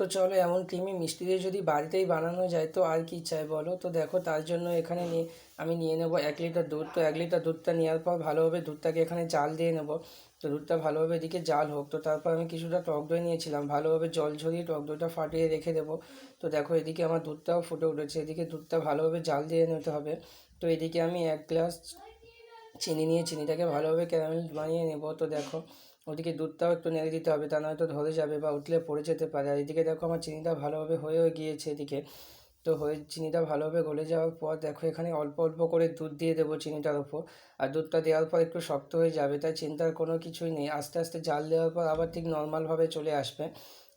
তো চলো এমন ক্রিমি মিষ্টি দিয়ে যদি বাড়িতেই বানানো যায়, তো আর কি চাই বলো? তো দেখো তার জন্য এখানে নিয়ে, আমি নিয়ে নেব এক লিটার দুধ। তো এক লিটার দুধটা নেওয়ার পর ভালোভাবে দুধটাকে এখানে জাল দিয়ে নেব। তো দুধটা ভালোভাবে এদিকে জাল হোক। তো তারপর আমি কিছুটা টক দই নিয়েছিলাম। ভালোভাবে জল ঝরিয়ে টক দইটা ফাটিয়ে রেখে দেবো। তো দেখো এদিকে আমার দুধটাও ফুটে উঠেছে। এদিকে দুধটা ভালোভাবে জাল দিয়ে নিতে হবে। তো এদিকে আমি এক গ্লাস চিনি নিয়ে চিনিটাকে ভালোভাবে ক্যারামেল বানিয়ে নেব। তো দেখো, ওদিকে দুধটাও একটু নেড়ে দিতে হবে, তা নয়তো ধরে যাবে বা উঠলে পড়ে যেতে পারে। আর এদিকে দেখো, আমার চিনিটা ভালোভাবে হয়েও গিয়েছে এদিকে। তো হয়ে, চিনিটা ভালোভাবে গলে যাওয়ার পর দেখো, এখানে অল্প অল্প করে দুধ দিয়ে দেবো চিনিটার ওপর। আর দুধটা দেওয়ার পর একটু শক্ত হয়ে যাবে, তাই চিন্তার কোনো কিছুই নেই। আস্তে আস্তে জাল দেওয়ার পর আবার ঠিক নর্মালভাবে চলে আসবে।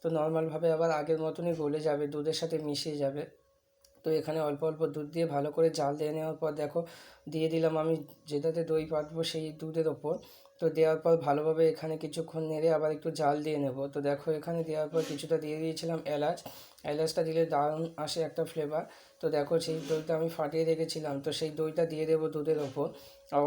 তো নর্মালভাবে আবার আগের মতনই গলে যাবে, দুধের সাথে মিশিয়ে যাবে। তো এখানে অল্প অল্প দুধ দিয়ে ভালো করে জাল দিয়ে নেওয়ার পর দেখো, দিয়ে দিলাম আমি যেটাতে দই পাতবো সেই দুধের ওপর। তো দেওয়ার পর ভালোভাবে এখানে কিছুক্ষণ নেড়ে আবার একটু জাল দিয়ে নেব। তো দেখো এখানে দেওয়ার পর কিছুটা দিয়ে দিয়েছিলাম এলাচ। এলাচটা দিলে দারুণ আসে একটা ফ্লেভার তো দেখো সেই দইটা আমি ফাটিয়ে রেখেছিলাম, তো সেই দইটা দিয়ে দেবো দুধের ওপর।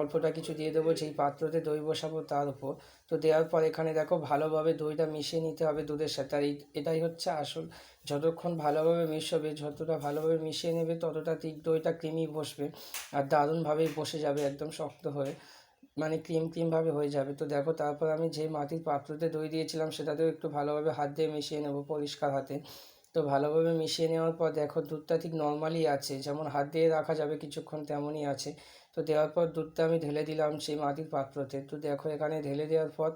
অল্পটা কিছু দিয়ে দেবো যেই পাত্রতে দই বসাবো তার ওপর। তো দেওয়ার পর এখানে দেখো ভালোভাবে দইটা মিশিয়ে নিতে হবে দুধের সাথে। আর এটাই হচ্ছে আসল। যতক্ষণ ভালোভাবে মিশবে, যতটা ভালোভাবে মিশিয়ে নেবে, ততটা ঠিক দইটা ক্রিমি বসবে। আর দারুণভাবেই বসে যাবে, একদম শক্ত হয়ে। মানে ক্রিম ক্রিমভাবে হয়ে যাবে। তো দেখো তারপর আমি যে মাটির পাত্রতে দই দিয়েছিলাম সেটাতেও একটু ভালোভাবে হাত দিয়ে মিশিয়ে নেব পরিষ্কার হাতে। তো ভালোভাবে মিশিয়ে নেওয়ার পর দেখো দুধটা ঠিক নর্মালি আছে, যেমন হাত দিয়ে রাখা যাবে কিছুক্ষণ তেমনই আছে। তো দেওয়ার পর দুধটা আমি ঢেলে দিলাম সেই মাটির পাত্রতে। তো দেখো এখানে ঢেলে দেওয়ার পর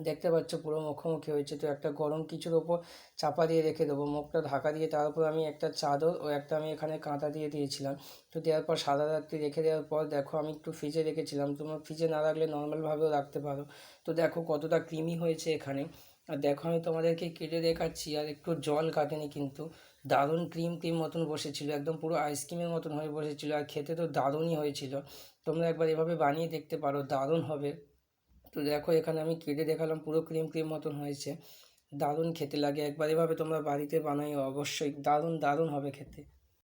দেখতে পাচ্ছ পুরো মুখোমুখি হয়েছে। তো একটা গরম কিছুর ওপর চাপা দিয়ে রেখে দেবো। মুখটা ঢাকা দিয়ে, তার উপর আমি একটা চাদর ও একটা আমি এখানে কাঁথা দিয়ে দিয়েছিলাম। তো দেওয়ার পর সাদা রাত্রি রেখে দেওয়ার পর দেখো আমি একটু ফ্রিজে রেখেছিলাম। তোমরা ফ্রিজে না রাখলে নর্মালভাবেও রাখতে পারো। তো দেখো কতটা ক্রিমি হয়েছে এখানে। আর দেখো আমি তোমাদেরকে কেটে দেখাচ্ছি, আর একটু জল কাটেনি কিন্তু। দারুণ ক্রিম ক্রিম মতন বসেছিল, একদম পুরো আইসক্রিমের মতন হয়ে বসেছিল। আর খেতে তো দারুণই হয়েছিল। তোমরা একবার এভাবে বানিয়ে দেখতে পারো, দারুণ হবে। তো দেখো এখানে আমি কেটে দেখালাম, পুরো ক্রিম ক্রিম মতন হয়েছে। দারুণ খেতে লাগে। একবার এভাবে তোমরা বাড়িতে বানাই অবশ্যই। দারুণ দারুণ হবে খেতে।